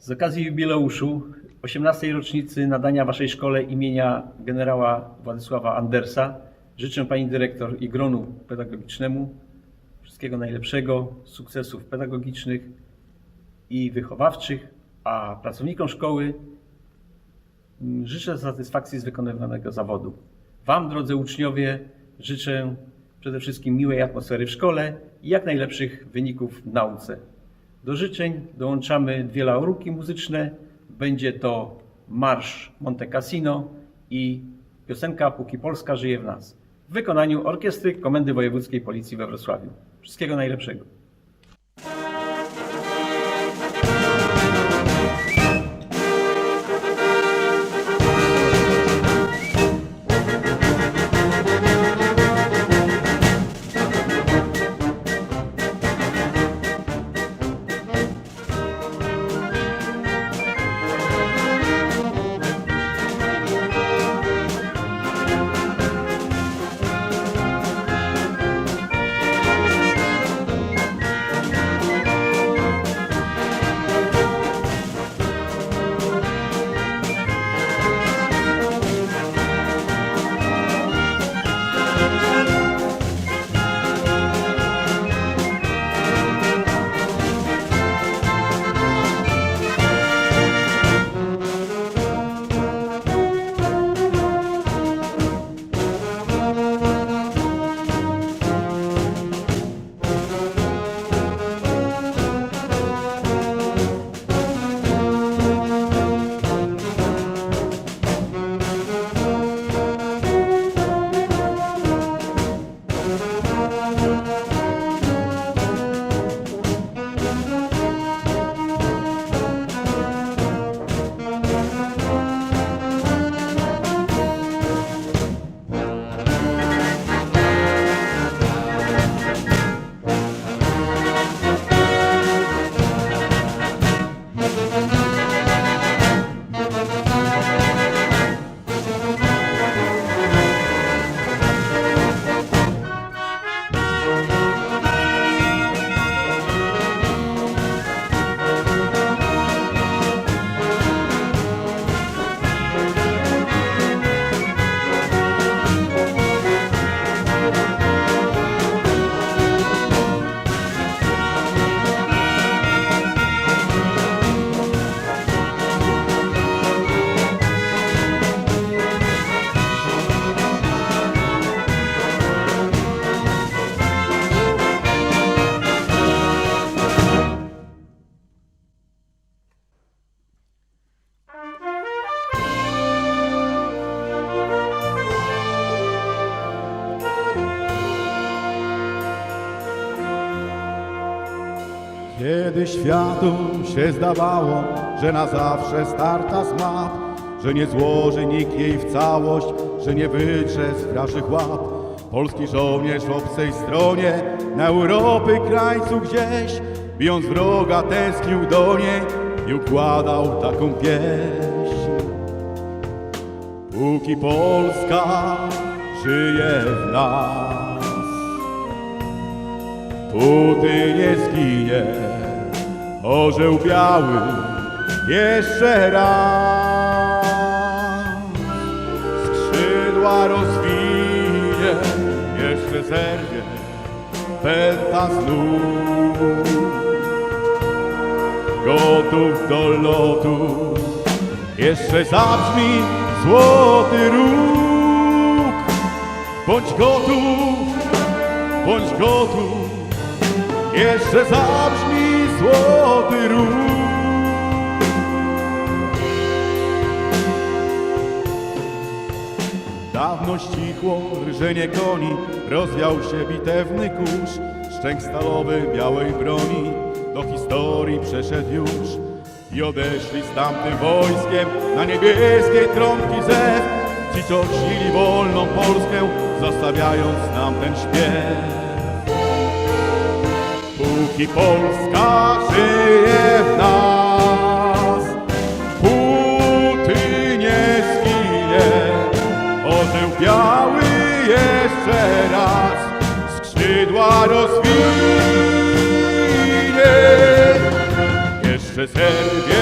Z okazji jubileuszu 18. rocznicy nadania Waszej szkole imienia generała Władysława Andersa życzę Pani Dyrektor i gronu pedagogicznemu wszystkiego najlepszego, sukcesów pedagogicznych i wychowawczych, a pracownikom szkoły życzę satysfakcji z wykonywanego zawodu. Wam, drodzy uczniowie, życzę przede wszystkim miłej atmosfery w szkole i jak najlepszych wyników w nauce. Do życzeń dołączamy dwie lauruki muzyczne. Będzie to Marsz Monte Cassino i piosenka Póki Polska żyje w nas w wykonaniu Orkiestry Komendy Wojewódzkiej Policji we Wrocławiu. Wszystkiego najlepszego. Kiedy światu się zdawało, że na zawsze starta z map, że nie złoży nikt jej w całość, że nie wydrze z wraszych łap. Polski żołnierz w obcej stronie, na Europy krańcu gdzieś, bijąc wroga tęsknił do niej i układał taką pieśń. Póki Polska żyje w nas, Póty nie zginie orzeł biały jeszcze raz. Skrzydła rozwinie, jeszcze zerwie pęta znów. Gotów do lotu, jeszcze zabrzmi złoty róg. Bądź gotów, bądź gotów, jeszcze zabrzmi złoty róg. Dawno ścichło rżenie koni, rozwiał się bitewny kurz, szczęk stalowy białej broni do historii przeszedł już i odeszli z tamtym wojskiem na niebieskiej trąbki zew, ci co wolną Polskę, zostawiając nam ten śpiew. Póki Polska żyje w nas, póty nie zginie, orzeł biały jeszcze raz skrzydła rozwinie. Jeszcze zerwie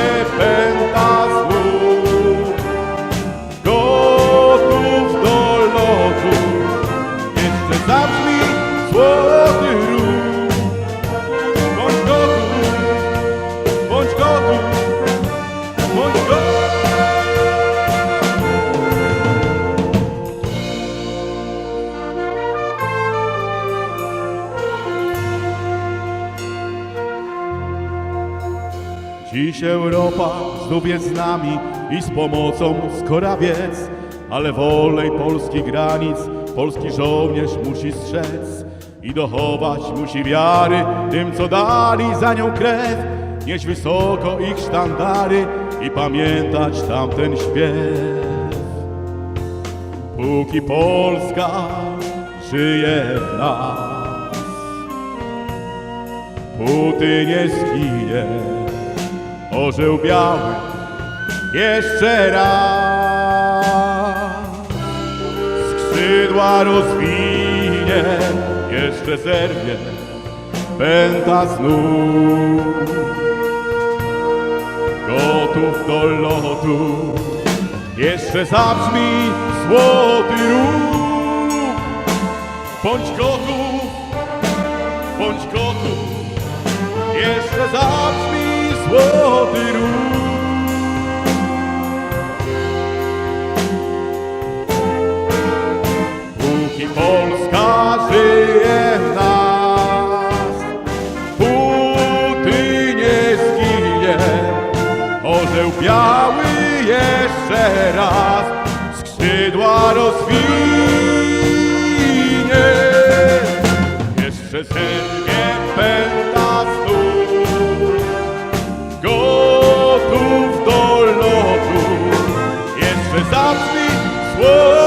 Dziś Europa znów jest z nami i z pomocą skorabiec, ale wolej polskich granic polski żołnierz musi strzec. I dochować musi wiary tym, co dali za nią krew, nieść wysoko ich sztandary i pamiętać tamten śpiew. Póki Polska żyje w nas, póty nie zginie orzeł biały jeszcze raz. Skrzydła rozwinie, jeszcze zerwie pęta znów. Gotów do lotu, jeszcze zabrzmi złoty róg. Bądź gotów, bądź gotów, jeszcze zabrzmi złoty róg. Póki Polska żyje w nas, póty nie zginie, orzeł biały jeszcze raz skrzydła rozwinie. Jeszcze sen as I've.